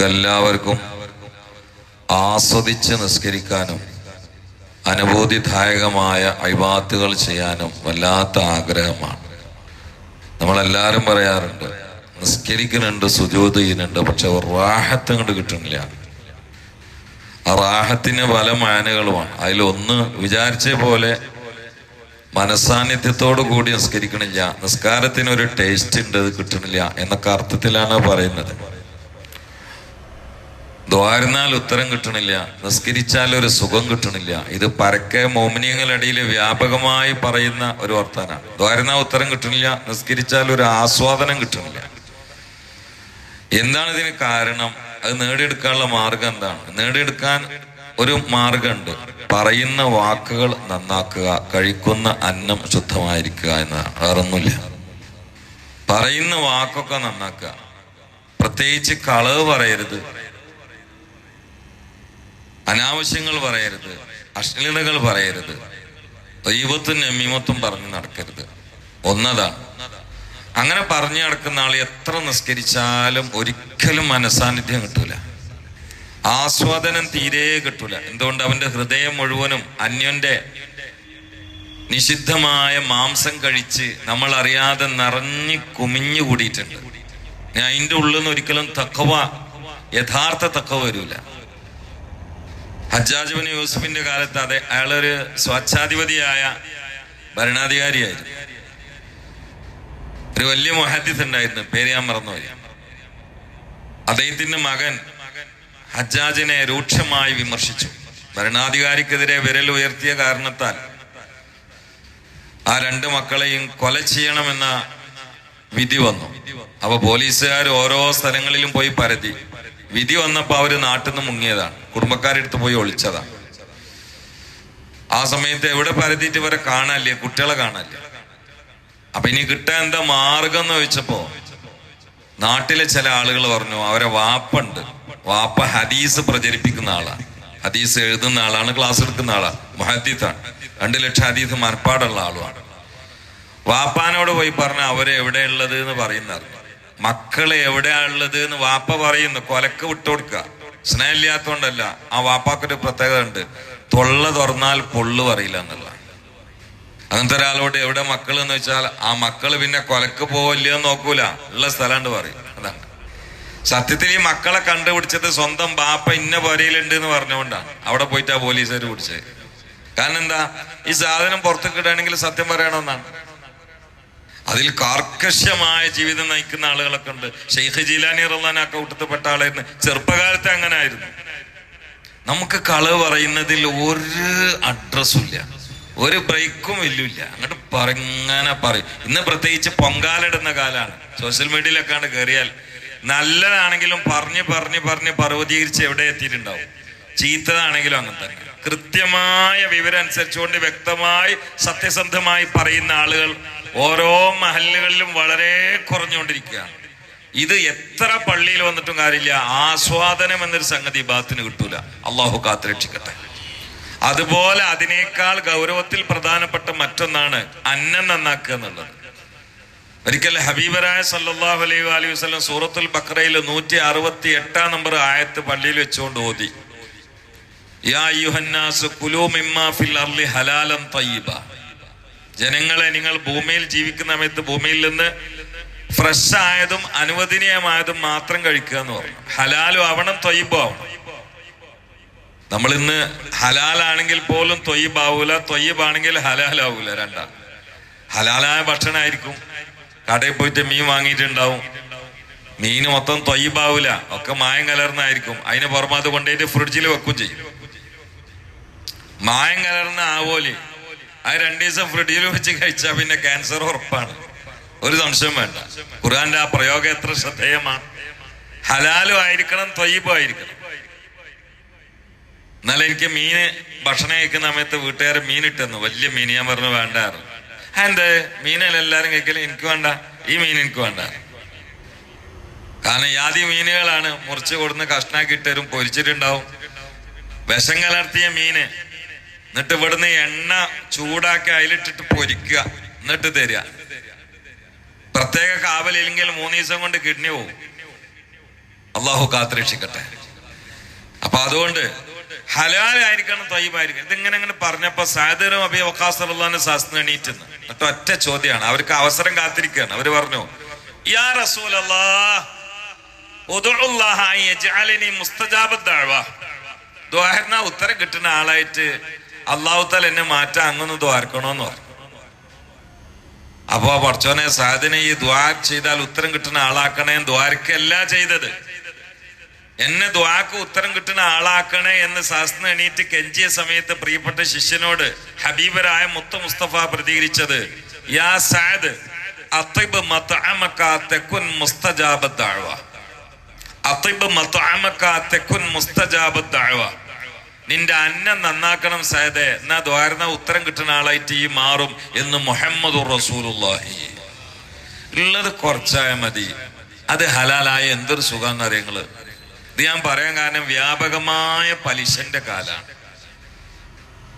നമുക്കെല്ലാവർക്കും ആസ്വദിച്ച് നിസ്കരിക്കാനും അനുഭൂതിദായകമായ അഴിവാത്തുകൾ ചെയ്യാനും വല്ലാത്ത ആഗ്രഹമാണ്. നമ്മളെല്ലാവരും പറയാറുണ്ട് നിസ്കരിക്കുന്നുണ്ട് സുജോത് ചെയ്യുന്നുണ്ട് പക്ഷെ റാഹത്ത് അങ്ങോട്ട് കിട്ടുന്നില്ല. ആ റാഹത്തിന് പല മാനുകളുമാണ്. അതിലൊന്ന് വിചാരിച്ച പോലെ മനസാന്നിധ്യത്തോടു കൂടി നിസ്കരിക്കണില്ല. നിസ്കാരത്തിന് ഒരു ടേസ്റ്റ് ഉണ്ട് അത് കിട്ടണില്ല എന്നൊക്കെ അർത്ഥത്തിലാണ് പറയുന്നത്. ദ്വാരുന്നാൽ ഉത്തരം കിട്ടണില്ല. നിസ്കരിച്ചാൽ ഒരു സുഖം കിട്ടണില്ല. ഇത് പരക്കെ മോമിനിയങ്ങളിടയിൽ വ്യാപകമായി പറയുന്ന ഒരു വർത്താനാണ്. ദ്വാരുന്നാൽ ഉത്തരം കിട്ടണില്ല നിസ്കരിച്ചാൽ ഒരു ആസ്വാദനം കിട്ടണില്ല. എന്താണ് ഇതിന് കാരണം? അത് നേടിയെടുക്കാനുള്ള മാർഗം എന്താണ്? നേടിയെടുക്കാൻ ഒരു മാർഗമുണ്ട്. പറയുന്ന വാക്കുകൾ നന്നാക്കുക കഴിക്കുന്ന അന്നം ശുദ്ധമായിരിക്കുക എന്നതാണ്. വേറൊന്നുമില്ല. പറയുന്ന വാക്കൊക്കെ നന്നാക്കുക. പ്രത്യേകിച്ച് കളവ് പറയരുത്. അനാവശ്യങ്ങൾ പറയരുത് അശ്ലീലതകൾ പറയരുത്. ദൈവത്തും നമീമത്തും പറഞ്ഞു നടക്കരുത്. ഒന്നതാ അങ്ങനെ പറഞ്ഞു നടക്കുന്ന ആൾ എത്ര നിസ്കരിച്ചാലും ഒരിക്കലും മനസാന്നിധ്യം കിട്ടൂല. ആസ്വാദനം തീരെ കിട്ടൂല. എന്തുകൊണ്ട്? അവന്റെ ഹൃദയം മുഴുവനും അന്യന്റെ നിഷിദ്ധമായ മാംസം കഴിച്ച് നമ്മൾ അറിയാതെ നിറഞ്ഞു കുമിഞ്ഞു കൂടിയിട്ടുണ്ട്. ഞാൻ അതിന്റെ ഉള്ളിൽ നിന്ന് ഒരിക്കലും തക്കവ യഥാർത്ഥ തക്കവ വരൂല. ഹജ്ജാജ് ബിൻ യൂസുഫിന്റെ കാലത്ത് അതെ അയാളൊരു സ്വച്ഛാധിപതിയായ ഭരണാധികാരിയായിരുന്നു. ഒരു വലിയ മൊഹദ്ദിസ് ഉണ്ടായിരുന്നു. പേര് ഞാൻ മറന്നുപോയി അദ്ദേഹത്തിന്റെ മകൻ ഹജ്ജാജിനെ രൂക്ഷമായി വിമർശിച്ചു. ഭരണാധികാരിക്കെതിരെ വിരൽ ഉയർത്തിയ കാരണത്താൽ ആ രണ്ട് മക്കളെയും കൊല ചെയ്യണമെന്ന വിധി വന്നു. അപ്പൊ പോലീസുകാർ ഓരോ സ്ഥലങ്ങളിലും പോയി പരതി. വിധി വന്നപ്പോൾ അവർ നാട്ടിൽ നിന്ന് മുങ്ങിയതാണ്. കുടുംബക്കാരെടുത്ത് പോയി ഒളിച്ചതാണ് ആ സമയത്ത് എവിടെ പരതിയിട്ട് ഇവരെ കാണാല്ലേ കുട്ടികളെ കാണാല്ലേ അപ്പൊ ഇനി കിട്ടാൻ എന്താ മാർഗം എന്ന് ചോദിച്ചപ്പോ നാട്ടിലെ ചില ആളുകൾ പറഞ്ഞു അവരെ വാപ്പുണ്ട്. വാപ്പ ഹദീസ് പ്രചരിപ്പിക്കുന്ന ആളാണ് ഹദീസ് എഴുതുന്ന ആളാണ് ക്ലാസ് എടുക്കുന്ന ആളാണ് മഹദീത്താണ് രണ്ടു ലക്ഷം ഹദീസ് മനപ്പാടുള്ള ആളുമാണ് വാപ്പാനോട് പോയി പറഞ്ഞ അവരെ എവിടെയുള്ളത് എന്ന് പറയുന്നത് മക്കളെ എവിടെയാ ഉള്ളത് എന്ന് വാപ്പ പറയുന്നു. കൊലക്ക് വിട്ടുകൊടുക്കുക. സ്നേഹമില്ലാത്തോണ്ടല്ല ആ വാപ്പാക്കൊരു പ്രത്യേകത ഉണ്ട് തൊള്ള തുറന്നാൽ പൊള്ളു പറയില്ല എന്നുള്ള അങ്ങനത്തെ ഒരാളോട് എവിടെ മക്കൾ എന്ന് വെച്ചാൽ ആ മക്കൾ പിന്നെ കൊലക്ക് പോവില്ല എന്ന് നോക്കൂല. ഉള്ള സ്ഥലമുണ്ട് പറയും. അതാണ്. സത്യത്തിൽ ഈ മക്കളെ കണ്ടുപിടിച്ചത് സ്വന്തം ബാപ്പ ഇന്ന പുരയിലുണ്ട് എന്ന് പറഞ്ഞുകൊണ്ടാണ്. അവിടെ പോയിട്ടാ പോലീസുകാർ പിടിച്ചത്. കാരണം എന്താ? ഈ സാധനം പുറത്തേക്ക് ഇടുകയാണെങ്കിൽ സത്യം പറയണമെന്നാണ്. അതിൽ കാർക്കശമായ ജീവിതം നയിക്കുന്ന ആളുകളൊക്കെ ഉണ്ട്. ഷെയ്ഖ് ജീലാനി റഹ്ലാൻ ആ കൂട്ടത്തിൽപ്പെട്ട ആളായിരുന്നു. ചെറുപ്പകാലത്ത് അങ്ങനെ ആയിരുന്നു നമുക്ക് കളവ് പറയുന്നതിൽ ഒരു അഡ്രസ്സും ഇല്ല ഒരു ബ്രേക്കും ഇല്ലില്ല അങ്ങോട്ട് പറഞ്ഞങ്ങനെ പറയും. ഇന്ന് പ്രത്യേകിച്ച് പൊങ്കാലിടുന്ന കാലാണ്. സോഷ്യൽ മീഡിയയിലൊക്കെയാണ് കയറിയാൽ നല്ലതാണെങ്കിലും പറഞ്ഞ് പറഞ്ഞ് പറഞ്ഞ് പർവതീകരിച്ച് എവിടെ എത്തിയിട്ടുണ്ടാവും? ചീത്തതാണെങ്കിലും അങ്ങനെ തന്നെ. കൃത്യമായ വിവരം അനുസരിച്ചുകൊണ്ട് വ്യക്തമായി സത്യസന്ധമായി പറയുന്ന ആളുകൾ ഓരോ മഹല്ലുകളിലും വളരെ കുറഞ്ഞുകൊണ്ടിരിക്കുകയാണ്. ഇത് എത്ര പള്ളിയിൽ വന്നിട്ടും കാര്യമില്ല. ആസ്വാദനം എന്നൊരു സംഗതി ബാത്തിന് കിട്ടൂല. അള്ളാഹു കാത്തുരക്ഷിക്കട്ടെ. അതുപോലെ അതിനേക്കാൾ ഗൗരവത്തിൽ പ്രധാനപ്പെട്ട മറ്റൊന്നാണ് അന്നം നന്നാക്കുക എന്നുള്ളത്. ഒരിക്കൽ ഹബീബരായ സല്ലാഹു അലൈഹി അലൈഹി വസല്ലം സൂറത്തുൽ ബക്രയിൽ നൂറ്റി അറുപത്തി എട്ടാം നമ്പർ ആയത്ത് പള്ളിയിൽ വെച്ചുകൊണ്ട് ഓതി. ജനങ്ങളെ നിങ്ങൾ ഭൂമിയിൽ ജീവിക്കുന്ന സമയത്ത് ഭൂമിയിൽ നിന്ന് ഫ്രഷ് ആയതും അനുവദനീയമായതും മാത്രം കഴിക്കുക എന്ന് പറഞ്ഞു ഹലാലും ആവണം തൊയ്യബാവും നമ്മൾ ഇന്ന് ഹലാലാണെങ്കിൽ പോലും തൊയ്യബാവൂല തൊയ്യബാണെങ്കിൽ ഹലാലാവൂല രണ്ടാണ് ഹലാലായ ഭക്ഷണമായിരിക്കും കടയിൽ പോയിട്ട് മീൻ വാങ്ങിയിട്ടുണ്ടാവും. മീൻ മൊത്തം തൊയ്യബാവൂല. ഒക്കെ മായം കലർന്നായിരിക്കും. അതിന് പുറമെ അത് കൊണ്ടുപോയിട്ട് ഫ്രിഡ്ജിൽ വെക്കും ചെയ്യും. മായം കലർന്ന ആവോലി അത് രണ്ടു ദിവസം ഫ്രിഡ്ജിൽ വെച്ച് കഴിച്ചാൽ പിന്നെ ക്യാൻസർ ഉറപ്പാണ്. ഒരു സംശയം വേണ്ട. ഖുർആന്റെ ആ പ്രയോഗം എത്ര ശ്രദ്ധേയമാണ്. ഹലാലും ആയിരിക്കണം തൊയ്യബും ആയിരിക്കണം. എന്നാലും എനിക്ക് മീന് ഭക്ഷണം കഴിക്കുന്ന സമയത്ത് വീട്ടുകാർ മീൻ ഇട്ടെന്നു. വലിയ മീൻ ഞാൻ പറഞ്ഞു വേണ്ടാറ് മീനല്ല എല്ലാരും കഴിക്കലും? എനിക്ക് വേണ്ട. ഈ മീൻ എനിക്ക് വേണ്ട. കാരണം യാതി മീനുകളാണ് മുറിച്ച് കൊടുന്ന് കഷ്ണാക്കി ഇട്ടരും പൊരിച്ചിട്ടുണ്ടാവും. വിഷം കലർത്തിയ മീന്. എന്നിട്ട് ഇവിടുന്ന് എണ്ണ ചൂടാക്കി അതിലിട്ടിട്ട് പൊരിക്കുക. എന്നിട്ട് തരിക. പ്രത്യേക കാവലില്ലെങ്കിൽ മൂന്ന് ദിവസം കൊണ്ട് കിഡ്നി പോവും അള്ളാഹു കാത്തുരക്ഷിക്കട്ടെ. അപ്പൊ അതുകൊണ്ട് ഹലാലായിരിക്കണം തയ്യബായിരിക്കണം. ഇതിങ്ങനെ അങ്ങനെ പറഞ്ഞപ്പോ സാദരും അബി വക്കാസുള്ളാന്റെ ശാസ്ത്രം എണീറ്റുന്നു എന്നിട്ട് ഒറ്റ ചോദ്യമാണ്. അവർക്ക് അവസരം കാത്തിരിക്കുകയാണ്. അവർ പറഞ്ഞു യാ റസൂൽ ഉത്തരം കിട്ടുന്ന ആളായിട്ട് അള്ളാഹു താല എന്നെ മാറ്റാൻ അങ്ങൊന്ന് ദ്വാരക്കണോന്ന് പറഞ്ഞു. അപ്പോ പറച്ചോനെ സാധന ഈ ദ്വാർ ചെയ്താൽ ഉത്തരം കിട്ടുന്ന ആളാക്കണേ ദ്വാരക്കല്ല ചെയ്തത്. എന്നെ ദ്വാക്ക് ഉത്തരം കിട്ടുന്ന ആളാക്കണേ എന്ന് ശാസ്ത്രം എണീറ്റ് കെഞ്ചിയ സമയത്ത് പ്രിയപ്പെട്ട ശിഷ്യനോട് ഹബീബരായ മുത്ത മുസ്തഫ പ്രതികരിച്ചത് യാ സാദ് അത്തിബ് മത്അമക തകുൻ മുസ്തജാബ ദഅവ. അത്തിബ് മത്അമക തകുൻ മുസ്തജാബ ദഅവ. നിന്റെ അന്നം നന്നാക്കണം സായദേ എന്നാ ദ്വാരന ഉത്തരം കിട്ടുന്ന ആളായിട്ട് ഈ മാറും എന്ന് മുഹമ്മദ് റസൂലുള്ളാഹി. ഉള്ളത് കുറച്ചായ മതി. അത് ഹലാലായ എന്തൊരു സുഖം അറിയങ്ങൾ. ഇത് ഞാൻ പറയാൻ കാരണം വ്യാപകമായ പലിശന്റെ കാലാണ്.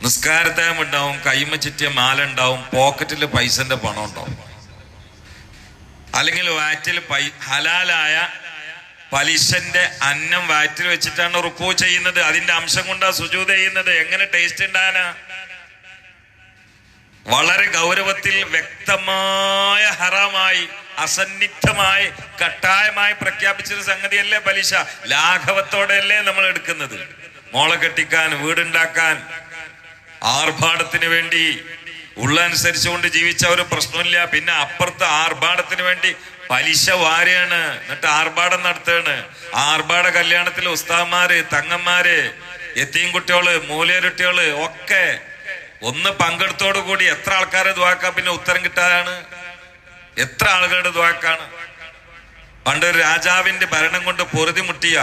നിസ്കാരത്തായം ഉണ്ടാവും കൈമ ചുറ്റിയ മാല ഉണ്ടാവും പോക്കറ്റിൽ പൈസന്റെ പണം ഉണ്ടാവും അല്ലെങ്കിൽ വാറ്റിൽ പൈ ഹലാലായ പലിശന്റെ അന്നം വാറ്റിൽ വെച്ചിട്ടാണ് റുക്കു ചെയ്യുന്നത്. അതിന്റെ അംശം കൊണ്ടാ സുജൂത ചെയ്യുന്നത്. എങ്ങനെ ടേസ്റ്റ് ഉണ്ടാനാ? വളരെ ഗൗരവത്തിൽ വ്യക്തമായ ഹറാമായി അസന്നിഗ്ധമായി കട്ടായമായി പ്രഖ്യാപിച്ചൊരു സംഗതിയല്ലേ പലിശ? ലാഘവത്തോടെയല്ലേ നമ്മൾ എടുക്കുന്നത്. മോളെ കെട്ടിക്കാൻ വീടുണ്ടാക്കാൻ ആർഭാടത്തിന് വേണ്ടി ഉള്ള അനുസരിച്ചുകൊണ്ട് ജീവിച്ച ഒരു പ്രശ്നമില്ല. പിന്നെ അപ്പുറത്ത് ആർഭാടത്തിന് വേണ്ടി പലിശ വാരയാണ്. എന്നിട്ട് ആർഭാടം നടത്തുകയാണ് ആർഭാട കല്യാണത്തിൽ ഉസ്താദ്മാര് തങ്ങന്മാര് എത്തിയും കുട്ടികൾ മൂലയരുട്ടികൾ ഒക്കെ ഒന്ന് പങ്കെടുത്തോടു കൂടി എത്ര ആൾക്കാരെ ദ്വാക്കാം പിന്നെ ഉത്തരം കിട്ടാതാണ് എത്ര ആളുകളുടെ ദ്വാക്കാണ് പണ്ട് രാജാവിന്റെ ഭരണം കൊണ്ട് പൊറുതി മുട്ടിയ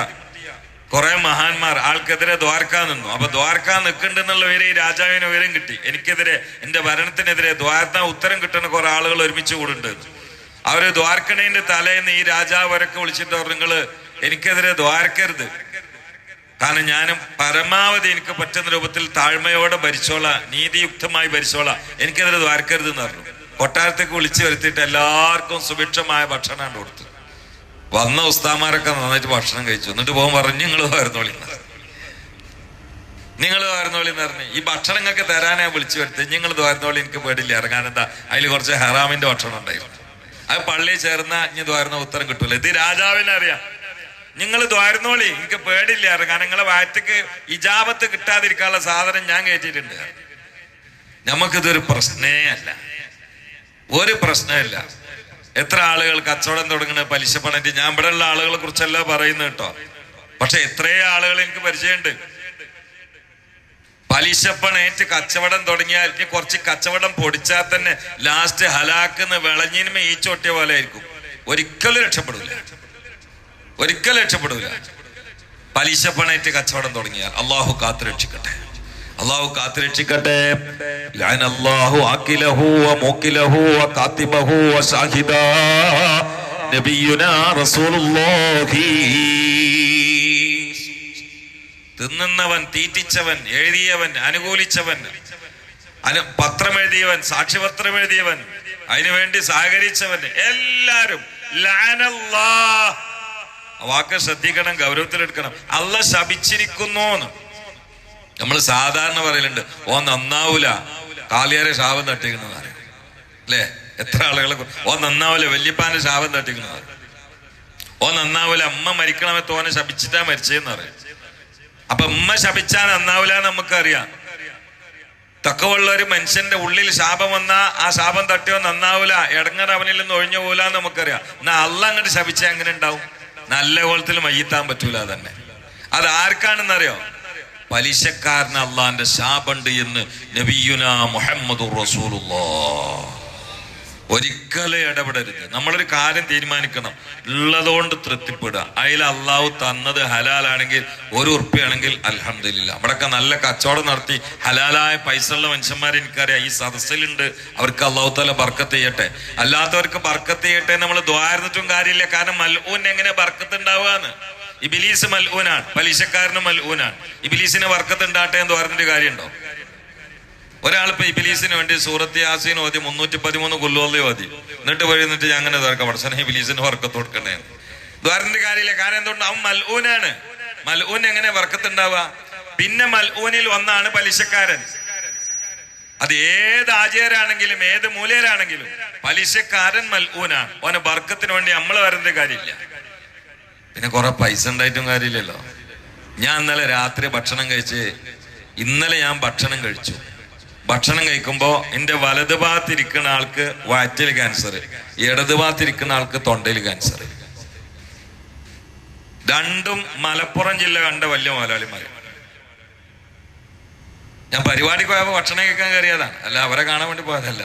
കുറെ മഹാന്മാർ ആൾക്കെതിരെ ദ്വാരക്കാൻ നിന്നു. അപ്പൊ ദ്വാരക്കാൻ നിൽക്കുന്നുണ്ടെന്നുള്ള പേര് ഈ രാജാവിന് വിവരം കിട്ടി. എനിക്കെതിരെ എന്റെ ഭരണത്തിനെതിരെ ദ്വാരത്താൻ ഉത്തരം കിട്ടുന്ന കുറെ ആളുകൾ ഒരുമിച്ച് കൂടുണ്ട് അവർ ദ്വാരക്കണേന്റെ തലേന്ന് ഈ രാജാവ് വരൊക്കെ വിളിച്ചിട്ട് നിങ്ങൾ എനിക്കെതിരെ ദ്വാരക്കരുത്. കാരണം ഞാനും പരമാവധി എനിക്ക് പറ്റുന്ന രൂപത്തിൽ താഴ്മയോടെ ഭരിച്ചോളാം നീതിയുക്തമായി ഭരിച്ചോളാം. എനിക്കെതിരെ ദ്വാരക്കരുത് എന്ന് പറഞ്ഞു. കൊട്ടാരത്തേക്ക് വിളിച്ചു വരുത്തിയിട്ട് എല്ലാവർക്കും സുഭിക്ഷമായ ഭക്ഷണമാണ് കൊടുത്തു. വന്ന ഉസ്താമാരൊക്കെ നന്നായിട്ട് ഭക്ഷണം കഴിച്ചു. എന്നിട്ട് പോകും പറഞ്ഞു നിങ്ങൾ വരുന്നോളി നിങ്ങൾ വരുന്നോളി എന്ന് പറഞ്ഞു. ഈ ഭക്ഷണം നിങ്ങൾക്ക് തരാനാ വിളിച്ചു വരുത്തി നിങ്ങൾ വരുന്നോളി എനിക്ക് പേടില്ല. ഇറങ്ങാൻ എന്താ? അതിൽ കുറച്ച് ഹറാമിന്റെ ഭക്ഷണം ഉണ്ടായിരുന്നു. അത് പള്ളിയിൽ ചേർന്ന ഇനി ദ്വാരുന്ന ഉത്തരം കിട്ടൂല. ഇത് രാജാവിനെ അറിയാം. നിങ്ങൾ ദ്വാരുന്നോളി എനിക്ക് പേടില്ല കാരണം നിങ്ങളെ വാറ്റക്ക് ഇജാബത്ത് കിട്ടാതിരിക്കാനുള്ള സാധനം ഞാൻ കയറ്റിയിട്ടുണ്ട്. നമുക്കിതൊരു പ്രശ്നേ അല്ല. ഒരു പ്രശ്നമില്ല എത്ര ആളുകൾ കച്ചവടം തുടങ്ങുന്നത് പലിശ പണിറ്റ് ഞാൻ ഇവിടെ ഉള്ള ആളുകളെ കുറിച്ചല്ല പറയുന്നത് കേട്ടോ. പക്ഷെ എത്രയോ ആളുകൾ എനിക്ക് പരിചയമുണ്ട്. പലിശപ്പണേറ്റ് കച്ചവടം തുടങ്ങിയാൽ കുറച്ച് കച്ചവടം പൊടിച്ചാൽ തന്നെ ലാസ്റ്റ് ഹലാക്കുന്ന വിളഞ്ഞിനുമേ ഈ ചൊട്ടിയ പോലെ ആയിരിക്കും. ഒരിക്കലും രക്ഷപ്പെടില്ല ഒരിക്കലും രക്ഷപ്പെടൂല. പലിശപ്പണേറ്റ് കച്ചവടം തുടങ്ങിയാൽ അള്ളാഹു കാത്തു രക്ഷിക്കട്ടെ. അള്ളാഹു കാത്തു രക്ഷിക്കട്ടെ. അല്ലാഹു ആക്കിലഹു നബിയുനാ റസൂലുള്ളാഹി. തിന്നുന്നവൻ തീറ്റിച്ചവൻ എഴുതിയവൻ അനുകൂലിച്ചവൻ അനു പത്രം എഴുതിയവൻ സാക്ഷ്യപത്രം എഴുതിയവൻ അതിനുവേണ്ടി സഹകരിച്ചവൻ എല്ലാരും വാക്ക് ശ്രദ്ധിക്കണം ഗൗരവത്തിലെടുക്കണം. അല്ല ശപിച്ചിരിക്കുന്നു നമ്മൾ സാധാരണ പറയലുണ്ട് ഓ നന്നാവൂല. കാലിയാരെ ശാപം തട്ടിക്കണെന്ന് പറയും അല്ലേ? എത്ര ആളുകളെ ഓ നന്നാവൂല വല്യപ്പാന്റെ ശാപം തട്ടിക്കണെന്ന് ഓ നന്നാവൂല അമ്മ മരിക്കണമേ തോനെ ശപിച്ചിട്ടാ മരിച്ചേന്ന് പറയും. അപ്പൊ ഉമ്മ ശപിച്ചാൽ നന്നാവില്ല നമുക്കറിയാം. തക്കവുള്ള ഒരു മനുഷ്യന്റെ ഉള്ളിൽ ശാപം വന്നാ ആ ശാപം തട്ടിയോ നന്നാവൂല. ഇടങ്ങർ അവനിൽ നിന്ന് ഒഴിഞ്ഞു പോല നമുക്കറിയാം. എന്നാ അല്ല അങ്ങോട്ട് ശപിച്ച എങ്ങനെ ഉണ്ടാവും? നല്ല കോലത്തിൽ മയ്യത്താൻ പറ്റൂല തന്നെ അത് ആർക്കാണെന്നറിയോ? പലിശക്കാരന് അള്ളാന്റെ ശാപണ്ട് എന്ന് നബിയുന മുഹമ്മദ് റസൂലുള്ളാഹ് ഒരിക്കലും ഇടപെടരുത്. നമ്മളൊരു കാര്യം തീരുമാനിക്കണം. ഉള്ളതുകൊണ്ട് തൃപ്തിപ്പെടുക. അതിൽ അള്ളാഹു തന്നത് ഹലാലാണെങ്കിൽ ഒരു ഉറുപ്പിയാണെങ്കിൽ അലഹമില്ല അവിടെയൊക്കെ നല്ല കച്ചവടം നടത്തി ഹലാലായ പൈസ ഉള്ള മനുഷ്യന്മാരെ എനിക്കറിയാം. ഈ സദസ്സിലുണ്ട്. അവർക്ക് അള്ളാഹു തല ബർക്കത്ത് ചെയ്യട്ടെ. അല്ലാത്തവർക്ക് ബർക്കത്ത് ചെയ്യട്ടെ നമ്മൾ ദ്വാരുന്നിട്ടും കാര്യമില്ല. കാരണം മൽഊൻ എങ്ങനെ ബർക്കത്ത് ഉണ്ടാവുകയെന്ന് ഇബിലീസ് മൽഊനാണ്. പലിശക്കാരനും മൽഊനാണ്. ഇബിലീസിനെ ബർക്കത്ത് ഉണ്ടാട്ടെ എന്ന് പറഞ്ഞിട്ട് കാര്യമുണ്ടോ? ഒരാളിപ്പോ ഇബിലീസിന് വേണ്ടി സൂറത്ത് യാസീൻ ഓതി മുന്നൂറ്റി പതിമൂന്ന് കൊല്ലുവള്ളി ഓതി. എന്നിട്ട് വഴി എന്നിട്ട് ഞാൻ അങ്ങനെ തർക്കം പഠിച്ചാൽ ഇബിലീസിന് വർക്കത്ത് കൊടുക്കണേ ദ്വാരന്റെ കാര്യമില്ല? കാരണം എന്തുകൊണ്ട്? അവൻ മൽഊനാണ്. മൽഊൻ എങ്ങനെ വർക്കത്തുണ്ടാവുക? പിന്നെ മൽഊനിൽ ഒന്നാണ് പലിശക്കാരൻ. അത് ഏത് ആചാരാണെങ്കിലും ഏത് മൂലയരാണെങ്കിലും പലിശക്കാരൻ മൽഊനാണ്. ഓനെ വർക്കത്തിന് വേണ്ടി നമ്മൾ വരേണ്ട കാര്യമില്ല. പിന്നെ കുറെ പൈസ ഉണ്ടായിട്ടും കാര്യമില്ലല്ലോ. ഞാൻ ഇന്നലെ രാത്രി ഭക്ഷണം കഴിച്ച് ഇന്നലെ ഞാൻ ഭക്ഷണം കഴിച്ചു. ഭക്ഷണം കഴിക്കുമ്പോ എന്റെ വലത് ഭാഗത്തിരിക്കുന്ന ആൾക്ക് വയറ്റിൽ ക്യാൻസർ ഇടത് ഭാഗത്തിരിക്കുന്ന ആൾക്ക് തൊണ്ടയിൽ ക്യാൻസർ രണ്ടും മലപ്പുറം ജില്ല കണ്ട വലിയ മുതലാളിമാർ ഞാൻ പരിപാടിക്ക് പോയപ്പോ ഭക്ഷണം കഴിക്കാൻ കയറിയതാണ്. അല്ല അവരെ കാണാൻ വേണ്ടി പോയതല്ല.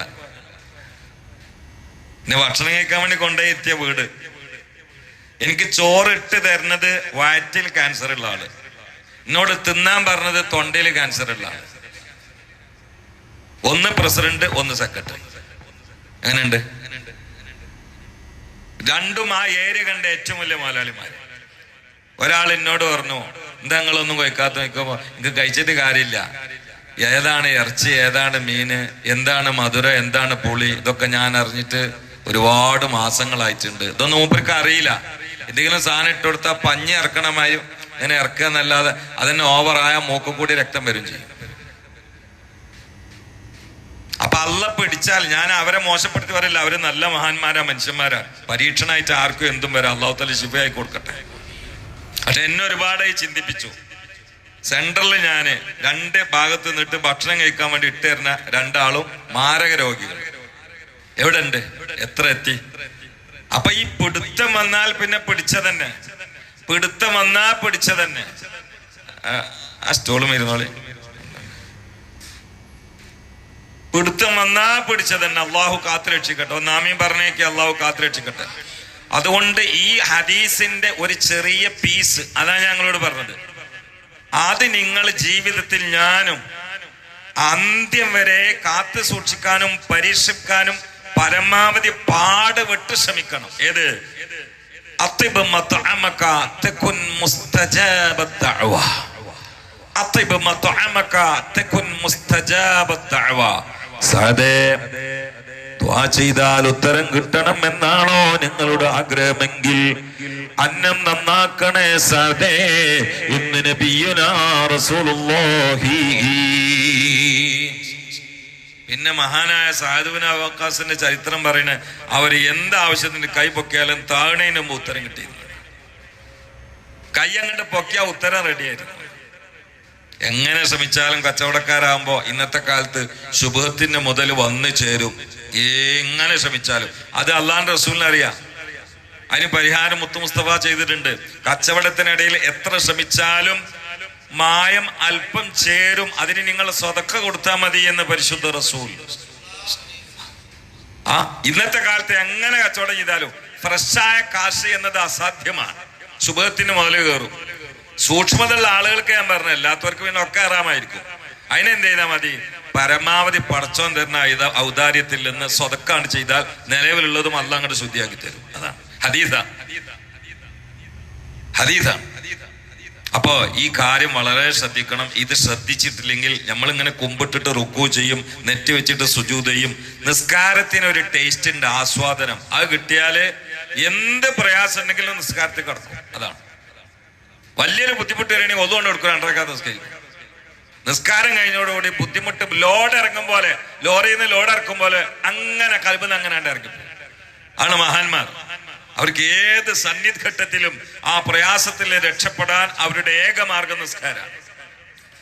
എന്നെ ഭക്ഷണം കഴിക്കാൻ വേണ്ടി കൊണ്ടേ എത്തിയ വീട്. എനിക്ക് ചോറിട്ട് തരുന്നത് വയറ്റിൽ ക്യാൻസർ ഉള്ള ആൾ. എന്നോട് തിന്നാൻ പറഞ്ഞത് തൊണ്ടയിൽ ക്യാൻസർ ഉള്ള ആൾ. ഒന്ന് പ്രസിഡന്റ് ഒന്ന് സെക്രട്ടറി. എങ്ങനെയുണ്ട്? രണ്ടും ആ ഏരിയ കണ്ട ഏറ്റവും വലിയ മുതലാളിമാര് ഒരാൾ എന്നോട് പറഞ്ഞു എന്താ നിങ്ങളൊന്നും കഴിക്കാത്ത നോക്കുമ്പോ എനിക്ക് കഴിച്ചിട്ട് കാര്യമില്ല. ഏതാണ് ഇറച്ചി ഏതാണ് മീന് എന്താണ് മധുര എന്താണ് പുളി? ഇതൊക്കെ ഞാൻ അറിഞ്ഞിട്ട് ഒരുപാട് മാസങ്ങളായിട്ടുണ്ട്. ഇതൊന്നും മൂപ്പർക്ക് അറിയില്ല. എന്തെങ്കിലും സാധനം ഇട്ടുകൊടുത്താൽ പഞ്ഞി ഇറക്കണമായും ഇങ്ങനെ ഇറക്കുക എന്നല്ലാതെ അതിന് ഓവറായ മൂക്കും കൂടി രക്തം വരും ചെയ്യും. അല്ല പിടിച്ചാൽ ഞാൻ അവരെ മോശപ്പെടുത്തി പറയില്ല. അവർ നല്ല മഹാന്മാരാ മനുഷ്യന്മാരാ. പരീക്ഷണായിട്ട് ആർക്കും എന്തും വരാം. അള്ളാഹു തല ശിവയായി കൊടുക്കട്ടെ. പക്ഷെ എന്നെ ഒരുപാടായി ചിന്തിപ്പിച്ചു. സെൻട്രലിൽ ഞാൻ രണ്ട് ഭാഗത്ത് നിന്നിട്ട് ഭക്ഷണം കഴിക്കാൻ വേണ്ടി ഇട്ടുതരുന്ന രണ്ടാളും മാരക രോഗികൾ. എവിടെ ഉണ്ട് എത്ര എത്തി? അപ്പൊ ഈ പിടുത്തം വന്നാൽ പിന്നെ പിടിച്ച തന്നെ പിടുത്തം വന്നാ പിടിച്ച തന്നെ ആ സ്റ്റോളും ഇരുന്നോളി പിടുത്തം വന്നാ പിടിച്ച തന്നെ. അള്ളാഹു കാത്തുരക്ഷിക്കട്ടെ. ആമീൻ പറഞ്ഞേക്ക്. അള്ളാഹു കാത്തുരക്ഷിക്കട്ടെ. അതുകൊണ്ട് ഈ ഹദീസിന്റെ ഒരു ചെറിയ പീസ് അതാണ് ഞങ്ങളോട് പറഞ്ഞത്. അത് നിങ്ങൾ ജീവിതത്തിൽ ഞാനും അന്ത്യം വരെ കാത്തു സൂക്ഷിക്കാനും പരീക്ഷിക്കാനും പരമാവധി പാടുപെട്ട് ശ്രമിക്കണം. ഏത്? അത്തിബ് ദ്വാ ചെയ്താൽ ഉത്തരം കിട്ടണം എന്നാണോ നിങ്ങളുടെ ആഗ്രഹമെങ്കിൽ അന്നം നന്നാക്കണേ സദേ ഇന്ന് നബിയുനാ റസൂലുള്ളാഹി. പിന്നെ മഹാനായ സാധുവിന് അവകാശന്റെ ചരിത്രം പറയണ അവർ എന്ത് ആവശ്യത്തിന് കൈ പൊക്കിയാലും മുമ്പ് ഉത്തരം കിട്ടിയിരുന്നു. കൈ അങ്ങോട്ട് പൊക്കിയാ ഉത്തരം റെഡിയായിരുന്നു എങ്ങനെ ശ്രമിച്ചാലും കച്ചവടക്കാരാകുമ്പോ ഇന്നത്തെ കാലത്ത് ശുഭത്തിന്റെ മുതൽ വന്നു ചേരും. എങ്ങനെ ശ്രമിച്ചാലും. അത് അള്ളാന്റെ റസൂലിനെ അറിയാം. അതിന് പരിഹാരം മുത്തു മുസ്തഫ ചെയ്തിട്ടുണ്ട്. കച്ചവടത്തിനിടയിൽ എത്ര ശ്രമിച്ചാലും മായം അല്പം ചേരും. അതിന് നിങ്ങൾ സ്വതക്ക കൊടുത്താൽ മതി എന്ന് പരിശുദ്ധ റസൂൽ. ആ ഇന്നത്തെ കാലത്ത് എങ്ങനെ കച്ചവടം ചെയ്താലും ഫ്രഷായ കാശ് എന്നത് അസാധ്യമാണ്. ശുഭത്തിന് മുതൽ കയറും. സൂക്ഷ്മതയുള്ള ആളുകൾക്ക് ഞാൻ പറഞ്ഞു എല്ലാത്തവർക്കും പിന്നെ ഒക്കെ അറാമായിരിക്കും അതിനെന്ത് ചെയ്താൽ മതി? പരമാവധി പടച്ചോൻ തരുന്ന ഐത ഔദാര്യത്തിൽ നിന്ന് സ്വതക്കാണ് ചെയ്താൽ നിലവിലുള്ളതും അല്ല അങ്ങോട്ട് ശുദ്ധിയാക്കി തരും. അതാണ് ഹദീസ. ഹദീസ. അപ്പോ ഈ കാര്യം വളരെ ശ്രദ്ധിക്കണം. ഇത് ശ്രദ്ധിച്ചിട്ടില്ലെങ്കിൽ നമ്മൾ ഇങ്ങനെ കുമ്പിട്ടിട്ട് റുക്കു ചെയ്യും നെറ്റ് വെച്ചിട്ട് സുജു ചെയ്യും. നിസ്കാരത്തിന് ഒരു ടേസ്റ്റിന്റെ ആസ്വാദനം. അത് കിട്ടിയാൽ എന്ത് പ്രയാസം ഉണ്ടെങ്കിലും നിസ്കാരത്തിൽ കിടക്കും. അതാണ്. വലിയൊരു ബുദ്ധിമുട്ട് വരികയാണെങ്കിൽ ഒന്നുകൊണ്ട് കൊടുക്കുക രണ്ടരക്കാത്ത നിസ്കരിക്കും നിസ്കാരം കഴിഞ്ഞോടുകൂടി ബുദ്ധിമുട്ട് ലോഡ് ഇറങ്ങും പോലെ ലോറിയിൽ നിന്ന് ലോഡ് ഇറക്കും പോലെ അങ്ങനെ കൽബിന്ന് അങ്ങനെ ഇറങ്ങി ആണ് മഹാന്മാർ. അവർക്ക് ഏത് സന്നിധിഘട്ടത്തിലും ആ പ്രയാസത്തിൽ രക്ഷപ്പെടാൻ അവരുടെ ഏക മാർഗം നിസ്കാരമാണ്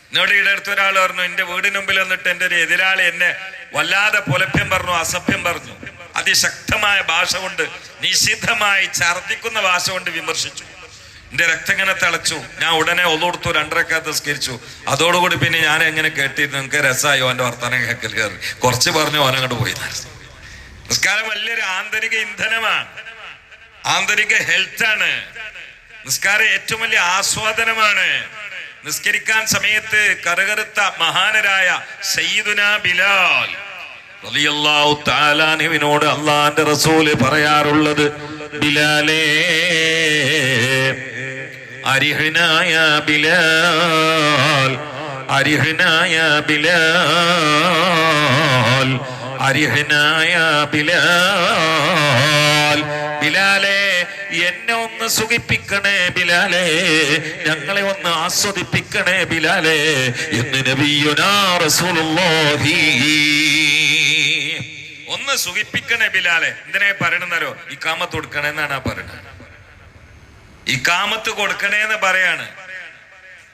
എന്നോട് ഇവിടെ അടുത്ത ഒരാൾ പറഞ്ഞു എന്റെ വീടിന് മുമ്പിൽ വന്നിട്ട് എന്റെ ഒരു എതിരാളി എന്നെ വല്ലാതെ പുലഭ്യം പറഞ്ഞു അസഭ്യം പറഞ്ഞു. അതിശക്തമായ ഭാഷ കൊണ്ട് നിഷിദ്ധമായി ഛർദിക്കുന്ന ഭാഷ കൊണ്ട് വിമർശിച്ചു. എന്റെ രക്തം ഇങ്ങനെ തിളച്ചു. ഞാൻ ഉടനെ ഒന്നുകൊടുത്തു രണ്ടരക്കാത്ത നിസ്കരിച്ചു. അതോടുകൂടി പിന്നെ ഞാൻ എങ്ങനെ കേട്ടിരുന്നു നിങ്ങൾക്ക് രസമായോ എന്റെ വർത്തമാനം കേൾക്കൽ കയറി കുറച്ച് പറഞ്ഞു ഓനങ്ങോട്ട് പോയി. നിസ്കാരം വലിയൊരു ആന്തരിക ഇന്ധനമാണ്. ആന്തരിക ഹെൽത്താണ് നിസ്കാരം ഏറ്റവും വലിയ ആസ്വാദനമാണ്. നിസ്കരിക്കാൻ സമയത്ത് കറുകറുത്ത മഹാനരായ സയ്യിദുന ബിലാൽ റളിയല്ലാഹു അള്ളാന്റെ റസൂൽ പറയാറുള്ളത് ബിലാലേ അരിഹനായ ബിലാൽ അരിഹനായ ബിലാൽ അരിഹനായ ബിലാൽ. ബിലാലേ എന്നെ ഒന്ന് സുഖിപ്പിക്കണേ ബിലാലേ ഞങ്ങളെ ഒന്ന് ആസ്വദിപ്പിക്കണേ ബിലാലേ. എന്ന് നബിയുനാ റസൂലുള്ളാഹി. ഒന്ന് സുഖിപ്പിക്കണേ ബിലാലെ. എന്തിനാ പറയണെന്നാരോ ഈ കാമത്ത് കൊടുക്കണേന്നാണ് ആ പറയുന്നത് ഈ കാമത്ത് കൊടുക്കണേന്ന് പറയാണ്.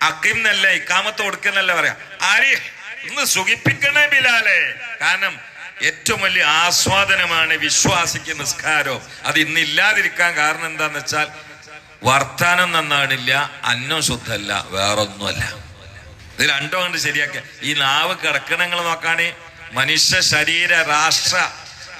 അക്കിന്നല്ല ഇക്കാമത്ത് കൊടുക്കുന്നല്ല പറയാ. ആര്? ഒന്ന് സുഖിപ്പിക്കണേ ബിലാലെ. കാരണം ഏറ്റവും വലിയ ആസ്വാദനമാണ് വിശ്വാസിക്ക് നിസ്കാരം അത് ഇന്ന് ഇല്ലാതിരിക്കാൻ കാരണം എന്താന്ന് വെച്ചാൽ വർത്താനം നന്നാണില്ല അന്നം ശുദ്ധല്ല വേറൊന്നുമല്ല. ഇത് രണ്ടോ കണ്ട് ശരിയാക്കുക ഈ നാവ് കിടക്കണങ്ങൾ നോക്കാണ് മനുഷ്യ ശരീര രാഷ്ട്ര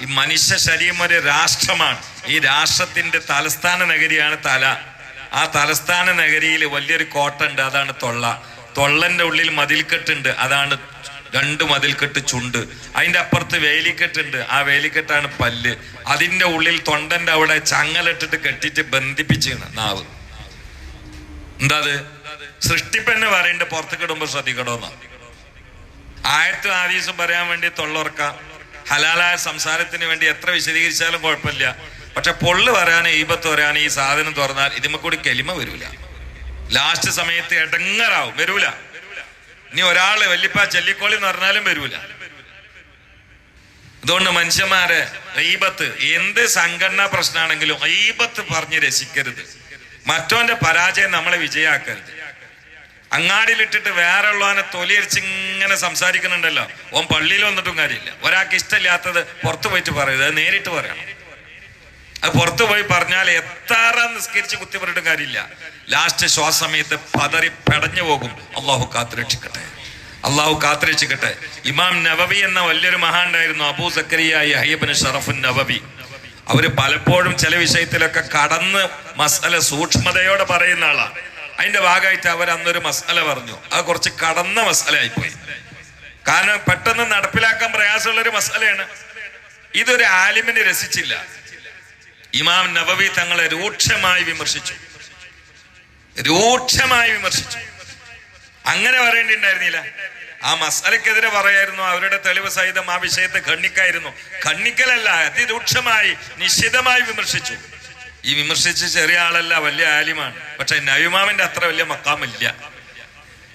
ഈ മനുഷ്യ ശരീരം ഒരു രാഷ്ട്രമാണ്. ഈ രാഷ്ട്രത്തിന്റെ തലസ്ഥാന നഗരിയാണ് തല. ആ തലസ്ഥാന നഗരിയിൽ വലിയൊരു കോട്ട ഉണ്ട് അതാണ് തൊള്ള. തൊള്ളന്റെ ഉള്ളിൽ മതിൽക്കെട്ടുണ്ട് അതാണ് രണ്ട് മതിൽക്കെട്ട് ചുണ്ട്. അതിന്റെ അപ്പുറത്ത് വേലിക്കെട്ടുണ്ട് ആ വേലിക്കെട്ടാണ് പല്ല്. അതിന്റെ ഉള്ളിൽ തൊണ്ടന്റെ അവിടെ ചങ്ങലിട്ടിട്ട് കെട്ടിട്ട് ബന്ധിപ്പിച്ചാണ് നാവ്. എന്താ അത്? സൃഷ്ടിപ്പന്നെ പറയണ്ട് പുറത്തേക്ക് ഇടുമ്പോ ശ്രദ്ധിക്കണോന്ന ആയത്തും ആദീസും പറയാൻ വേണ്ടി തൊള്ളുറക്കാം. ഹലാലായ സംസാരത്തിന് വേണ്ടി എത്ര വിശദീകരിച്ചാലും കുഴപ്പമില്ല. പക്ഷെ പൊള്ളു വരാൻ ഈപത്ത് വരാൻ ഈ സാധനം തുറന്നാൽ ഇതിമ കൂടി കെലിമ വരൂല. ലാസ്റ്റ് സമയത്ത് എടങ്ങറാവും വരൂല. ഇനി ഒരാൾ വല്യപ്പ ചെല്ലിക്കോളി എന്ന് പറഞ്ഞാലും വരൂല. അതുകൊണ്ട് മനുഷ്യന്മാരെ ഈപത്ത് എന്ത് സംഘടനാ പ്രശ്നമാണെങ്കിലും ഈപത്ത് പറഞ്ഞ് രസിക്കരുത്. മറ്റോന്റെ പരാജയം നമ്മളെ വിജയാക്കരുത്. അങ്ങാടിയിലിട്ടിട്ട് വേറെ ഉള്ളവനെ തൊലിയരിച്ച് ഇങ്ങനെ സംസാരിക്കുന്നുണ്ടല്ലോ. ഓൻ പള്ളിയിൽ വന്നിട്ടും കാര്യമില്ല. ഒരാൾക്ക് ഇഷ്ടമില്ലാത്തത് പുറത്തു പോയിട്ട് പറയരുത് നേരിട്ട് പറയണം. അത് പുറത്തു പോയി പറഞ്ഞാൽ എത്ര നിസ്കരിച്ച് കുത്തി പറഞ്ഞിട്ടും കാര്യമില്ല. ലാസ്റ്റ് ശ്വാസമയത്ത് പതറി പെടഞ്ഞു പോകും. അള്ളാഹു കാത്തുരക്ഷിക്കട്ടെ. അള്ളാഹു കാത്തുരക്ഷിക്കട്ടെ. ഇമാം നവബി എന്ന വലിയൊരു മഹാണ്ടായിരുന്നു അബൂ സക്കരിയ യഹ്യബിന് ഷറഫുൻ നവബി അവർ പലപ്പോഴും ചില വിഷയത്തിലൊക്കെ കടന്ന് മസല സൂക്ഷ്മതയോടെ പറയുന്ന ആളാണ് അതിന്റെ ഭാഗമായിട്ട് അവർ അന്നൊരു മസല പറഞ്ഞു. അത് കുറച്ച് കടന്ന മസാല ആയിപ്പോയി. കാരണം പെട്ടെന്ന് നടപ്പിലാക്കാൻ പ്രയാസമുള്ള ഒരു മസാലയാണ് ഇതൊരു ആലിമിന് രസിച്ചില്ല. ഇമാം നബവി തങ്ങളെ രൂക്ഷമായി വിമർശിച്ചു. രൂക്ഷമായി വിമർശിച്ചു. അങ്ങനെ പറയേണ്ടിണ്ടായിരുന്നില്ല. ആ മസാലക്കെതിരെ പറയായിരുന്നു അവരുടെ തെളിവ് സഹിതം ആ വിഷയത്തെ ഖണ്ഡിക്കായിരുന്നു. ഖണ്ഡിക്കലല്ല അതിരൂക്ഷമായി നിശ്ചിതമായി വിമർശിച്ചു. ഈ വിമർശിച്ച് ചെറിയ ആളല്ല വലിയ ആലിമാണ്. പക്ഷെ നയുമാമിന്റെ അത്ര വലിയ മക്കാമില്ല.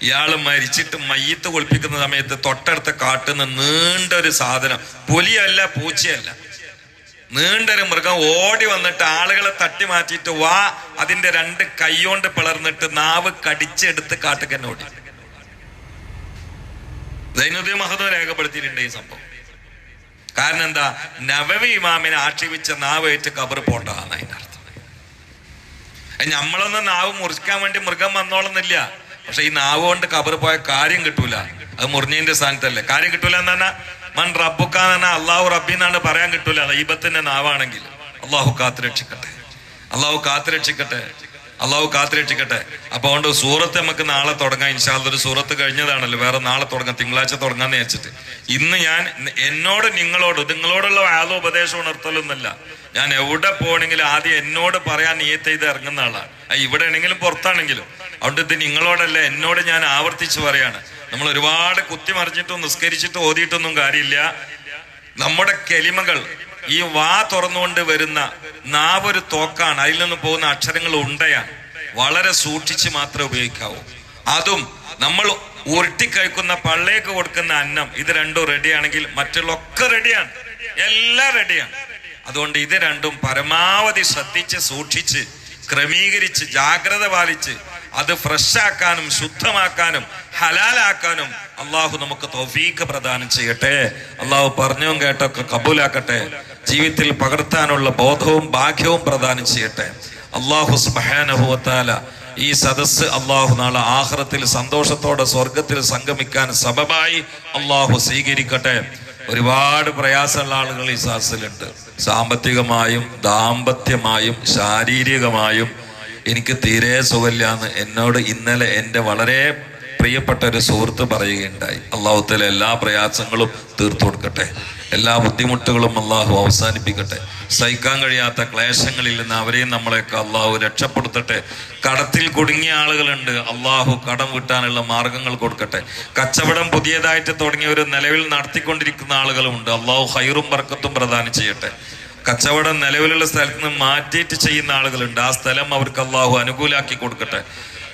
ഇയാൾ മരിച്ചിട്ട് മയ്യത്ത് കുളിപ്പിക്കുന്ന സമയത്ത് തൊട്ടടുത്ത കാട്ടുന്ന നീണ്ട ഒരു സാധനം. പുലിയല്ല പൂച്ചയല്ല. നീണ്ടൊരു മൃഗം ഓടി വന്നിട്ട് ആളുകളെ തട്ടി മാറ്റിയിട്ട് വാ അതിന്റെ രണ്ട് കൈകൊണ്ട് പിളർന്നിട്ട് നാവ് കടിച്ചെടുത്ത് കാട്ടുകന്നെ ഓടി. ദൈനുദ്ദീൻ മഹത്വം രേഖപ്പെടുത്തിയിട്ടുണ്ട് ഈ സംഭവം. കാരണം എന്താ? നവവി ഇമാമിനെ ആക്ഷേപിച്ച നാവ് ഏറ്റ് കബർ പോണ്ടാന്ന് അതിന്റെ അർത്ഥം. നമ്മളൊന്നും നാവ് മുറിക്കാൻ വേണ്ടി മൃഗം വന്നോളന്നില്ല. പക്ഷെ ഈ നാവ് കൊണ്ട് കബർ പോയ കാര്യം കിട്ടൂല. അത് മുറിഞ്ഞതിന്റെ സ്ഥാനത്തല്ലേ? കാര്യം കിട്ടൂല എന്ന്? പറഞ്ഞാൽ മൺ റബ്ബുക്കാൻ തന്നെ അള്ളാഹു റബ്ബി എന്നാണ് പറയാൻ കിട്ടൂല. ഈബത്തിന്റെ നാവാണെങ്കിൽ. അള്ളാഹു കാത്തു രക്ഷിക്കട്ടെ. അള്ളാഹു കാത്തു രക്ഷിക്കട്ടെ. അള്ളാഹു കാത്തു രക്ഷിക്കട്ടെ. അപ്പൊ അതുകൊണ്ട് സൂറത്ത് നമുക്ക് നാളെ തുടങ്ങാം. ഇൻഷാല്ല ഒരു സൂറത്ത് കഴിഞ്ഞതാണല്ലോ. വേറെ നാളെ തുടങ്ങാം. തിങ്കളാഴ്ച തുടങ്ങാന്ന് വെച്ചിട്ട് ഇന്ന് ഞാൻ എന്നോട് നിങ്ങളോട് നിങ്ങളോടുള്ള ആദോ ഉപദേശം ഉണർത്തലൊന്നല്ല ഞാൻ എവിടെ പോകണമെങ്കിലും ആദ്യം എന്നോട് പറയാൻ നീയത്ത് ചെയ്ത് ഇറങ്ങുന്ന ആളാണ്. ഇവിടെ ആണെങ്കിലും പുറത്താണെങ്കിലും. അതുകൊണ്ട് ഇത് നിങ്ങളോടല്ല എന്നോട് ഞാൻ ആവർത്തിച്ച് പറയാണ്. നമ്മൾ ഒരുപാട് കുത്തിമറിച്ചിട്ടും നിസ്കരിച്ചിട്ടും ഓതിയിട്ടൊന്നും കാര്യമില്ല. നമ്മുടെ കെലിമകൾ ഈ വാ തുറന്നുകൊണ്ട് വരുന്ന നാവൊരു തോക്കാണ്. അതിൽ നിന്ന് പോകുന്ന അക്ഷരങ്ങൾ ഉണ്ടയാണ്. വളരെ സൂക്ഷിച്ച് മാത്രമേ ഉപയോഗിക്കാവൂ. അതും നമ്മൾ ഉരുട്ടിക്കഴിക്കുന്ന പള്ളേക്ക് കൊടുക്കുന്ന അന്നം ഇത് രണ്ടും റെഡിയാണെങ്കിൽ മറ്റുള്ള ഒക്കെ റെഡിയാണ് എല്ലാം റെഡിയാണ് അതുകൊണ്ട് ഇത് രണ്ടും പരമാവധി ശ്രദ്ധിച്ച് സൂക്ഷിച്ച് ക്രമീകരിച്ച് ജാഗ്രത പാലിച്ച് അത് ഫ്രഷാക്കാനും ശുദ്ധമാക്കാനും ഹലാലാക്കാനും അള്ളാഹു നമുക്ക് തൗഫീഖ് പ്രദാനം ചെയ്യട്ടെ. അള്ളാഹു പറഞ്ഞും കേട്ടൊക്കെ കബൂലാക്കട്ടെ. ജീവിതത്തിൽ പകർത്താനുള്ള ബോധവും ഭാഗ്യവും പ്രദാനം ചെയ്യട്ടെ. അള്ളാഹു സുബാനഹുവത്താല ഈ സദസ് അള്ളാഹു നാളെ ആഹ്റത്തിൽ സന്തോഷത്തോടെ സ്വർഗത്തിൽ സംഗമിക്കാൻ സബബായി അള്ളാഹു സ്വീകരിക്കട്ടെ. ഒരുപാട് പ്രയാസമുള്ള ആളുകൾ ഈ സദസ്സിലുണ്ട്. സാമ്പത്തികമായും ദാമ്പത്യമായും ശാരീരികമായും എനിക്ക് തീരെ സുഖമില്ലാന്ന് എന്നോട് ഇന്നലെ എന്റെ വളരെ പ്രിയപ്പെട്ട ഒരു സുഹൃത്ത് പറയുകയുണ്ടായി. അള്ളാഹുത്തല എല്ലാ പ്രയാസങ്ങളും തീർത്തു കൊടുക്കട്ടെ. എല്ലാ ബുദ്ധിമുട്ടുകളും അള്ളാഹു അവസാനിപ്പിക്കട്ടെ. സഹിക്കാൻ കഴിയാത്ത ക്ലേശങ്ങളിൽ നിന്ന് അവരെയും നമ്മളെയൊക്കെ അള്ളാഹു രക്ഷപ്പെടുത്തട്ടെ. കടത്തിൽ കുടുങ്ങിയ ആളുകളുണ്ട്. അള്ളാഹു കടം വിട്ടാനുള്ള മാർഗങ്ങൾ കൊടുക്കട്ടെ. കച്ചവടം പുതിയതായിട്ട് തുടങ്ങിയ ഒരു നിലവിൽ നടത്തിക്കൊണ്ടിരിക്കുന്ന ആളുകളുമുണ്ട്. അള്ളാഹു ഹൈറും വർക്കത്തും പ്രദാനം ചെയ്യട്ടെ. കച്ചവടം നിലവിലുള്ള സ്ഥലത്ത് നിന്ന് മാറ്റിയിട്ട് ചെയ്യുന്ന ആളുകളുണ്ട്. ആ സ്ഥലം അവർക്ക് അള്ളാഹു അനുകൂലാക്കി കൊടുക്കട്ടെ.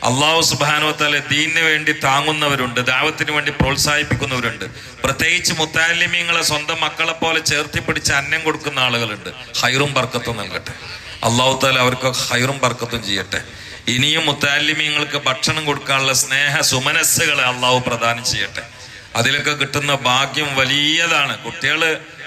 അള്ളാഹു സുബാനോത്താലെ ദീനിന് വേണ്ടി താങ്ങുന്നവരുണ്ട് ദാവത്തിന് വേണ്ടി പ്രോത്സാഹിപ്പിക്കുന്നവരുണ്ട്. പ്രത്യേകിച്ച് മുത്താലിമീങ്ങളെ സ്വന്തം മക്കളെ പോലെ ചേർത്തി പിടിച്ച് അന്നം കൊടുക്കുന്ന ആളുകളുണ്ട്. ഹൈറും ബർക്കത്തും നൽകട്ടെ. അള്ളാഹു താല അവർക്ക് ഹൈറും ബർക്കത്തും ചെയ്യട്ടെ. ഇനിയും മുത്താലിമീങ്ങൾക്ക് ഭക്ഷണം കൊടുക്കാനുള്ള സ്നേഹ സുമനസ്സുകളെ അള്ളാഹു പ്രദാനം ചെയ്യട്ടെ. അതിലൊക്കെ കിട്ടുന്ന ഭാഗ്യം വലിയതാണ്. കുട്ടികൾ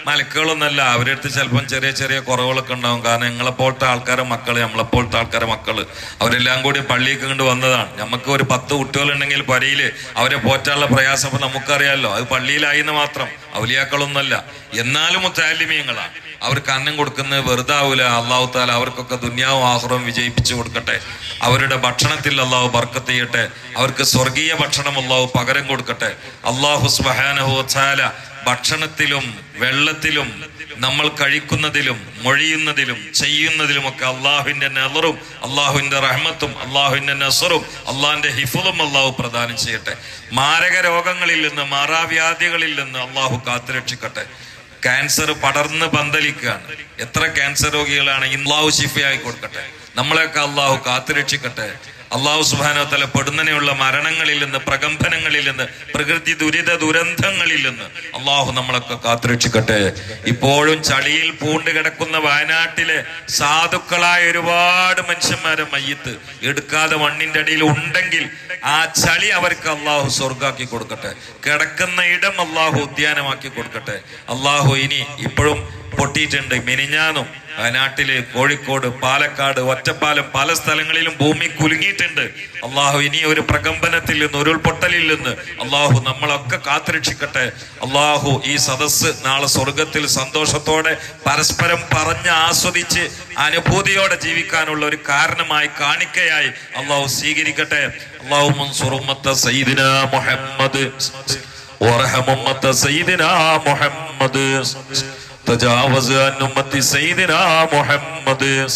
മലക്കുകളൊന്നല്ല അവരെ അടുത്ത് ചിലപ്പം ചെറിയ ചെറിയ കുറവുകളൊക്കെ ഉണ്ടാവും. കാരണം നിങ്ങളെപ്പോലത്തെ ആൾക്കാരെ മക്കൾ നമ്മളെപ്പോലത്തെ ആൾക്കാരെ മക്കൾ. അവരെല്ലാം കൂടി പള്ളിയൊക്കെ കൊണ്ട് വന്നതാണ്. നമുക്ക് ഒരു പത്ത് കുട്ടികളുണ്ടെങ്കിൽ പരയിൽ അവരെ പോറ്റാനുള്ള പ്രയാസം ഇപ്പൊ നമുക്കറിയാമല്ലോ അത് പള്ളിയിലായിന്ന് മാത്രം. അവലിയാക്കളൊന്നല്ല എന്നാലും മുത്താലിമീങ്ങളാണ് അവർക്ക് അന്നം കൊടുക്കുന്നത് വെറുതെ ആവില്ല അള്ളാഹു താല അവർക്കൊക്കെ ദുന്യാവും ആഹ്റവും വിജയിപ്പിച്ചു കൊടുക്കട്ടെ. അവരുടെ ഭക്ഷണത്തിൽ അള്ളാഹു ബർക്കത്ത് ചെയ്യട്ടെ. അവർക്ക് സ്വർഗീയ ഭക്ഷണം അള്ളാഹു പകരം കൊടുക്കട്ടെ. അള്ളാഹു സ്മഹാനഹു താല ഭക്ഷണത്തിലും വെള്ളത്തിലും നമ്മൾ കഴിക്കുന്നതിലും മൊഴിയുന്നതിലും ചെയ്യുന്നതിലുമൊക്കെ അള്ളാഹുവിന്റെ നെലറും അള്ളാഹുവിന്റെ റഹ്മത്തും അള്ളാഹുവിന്റെ നസറും അള്ളാഹിന്റെ ഹിഫുലും അള്ളാഹു പ്രദാനം ചെയ്യട്ടെ. മാരക രോഗങ്ങളിൽ നിന്ന് മാറാവ്യാധികളിൽ നിന്ന് അള്ളാഹു കാത്തുരക്ഷിക്കട്ടെ ക്യാൻസർ പടർന്ന് പന്തലിക്കുകയാണ്. എത്ര ക്യാൻസർ രോഗികളാണ് അള്ളാഹു ശിഫയായി കൊടുക്കട്ടെ. നമ്മളെയൊക്കെ അള്ളാഹു കാത്തുരക്ഷിക്കട്ടെ അള്ളാഹു സുബാനോ തല പെടുന്നനെയുള്ള മരണങ്ങളിൽ നിന്ന് പ്രകമ്പനങ്ങളിൽ നിന്ന് പ്രകൃതി ദുരിത ദുരന്തങ്ങളിൽ നിന്ന് അള്ളാഹു നമ്മളൊക്കെ കാത്തുരക്ഷിക്കട്ടെ. ഇപ്പോഴും ചളിയിൽ പൂണ്ട് കിടക്കുന്ന വയനാട്ടിലെ സാധുക്കളായ ഒരുപാട് മനുഷ്യന്മാരെ മയ്യത്ത് എടുക്കാതെ മണ്ണിന്റെ അടിയിൽ ഉണ്ടെങ്കിൽ ആ ചളി അവർക്ക് അള്ളാഹു സ്വർഗാക്കി കൊടുക്കട്ടെ. കിടക്കുന്ന ഇടം അള്ളാഹു ഉദ്യാനമാക്കി കൊടുക്കട്ടെ. അള്ളാഹു ഇനി ഇപ്പോഴും പൊട്ടിയിട്ടുണ്ട് മിനിഞ്ഞാന്നും വയനാട്ടില് കോഴിക്കോട് പാലക്കാട് ഒറ്റപ്പാലം പല സ്ഥലങ്ങളിലും ഭൂമി കുലുങ്ങിയിട്ടുണ്ട് അള്ളാഹു ഇനി ഒരു പ്രകമ്പനത്തിൽ നിന്ന് ഉരുൾപൊട്ടലിൽ നിന്ന് അള്ളാഹു നമ്മളൊക്കെ കാത്തുരക്ഷിക്കട്ടെ അള്ളാഹു ഈ സദസ്സ് നാളെ സ്വർഗത്തിൽ സന്തോഷത്തോടെ പരസ്പരം പറഞ്ഞ് ആസ്വദിച്ച് അനുഭൂതിയോടെ ജീവിക്കാനുള്ള ഒരു കാരണമായി കാണിക്കയായി അള്ളാഹു സ്വീകരിക്കട്ടെ അള്ളാഹു മൻസുറുമ്മത്ത സയ്യിദിന മുഹമ്മദ് وارحم أمة سيدنا محمد تجاوز عن أمة سيدنا محمد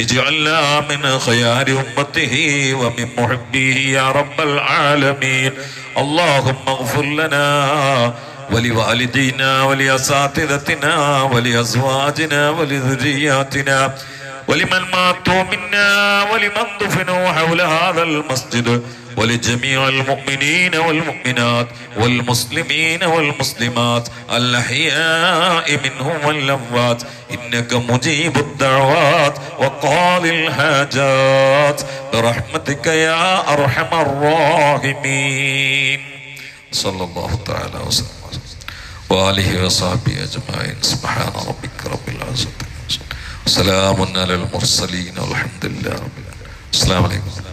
اجعلنا من خيار أمته ومن محبيه يا رب العالمين. اللهم اغفر لنا ولوالدينا ولأساتذتنا ولأزواجنا ولذرياتنا ولمن ماتوا منا ولمن دفنوا حول هذا المسجد. ولجميع المؤمنين والمؤمنات والمسلمين والمسلمات الأحياء منهم والأموات. إنك مجيب الدعوات وقاضي الحاجات. برحمتك يا أرحم الراحمين. صلى الله تعالى وسلم وآله وصحبه أجمعين. سبحان ربك رب العزة سلام على المرسلين والحمد لله رب العالمين. السلام عليكم.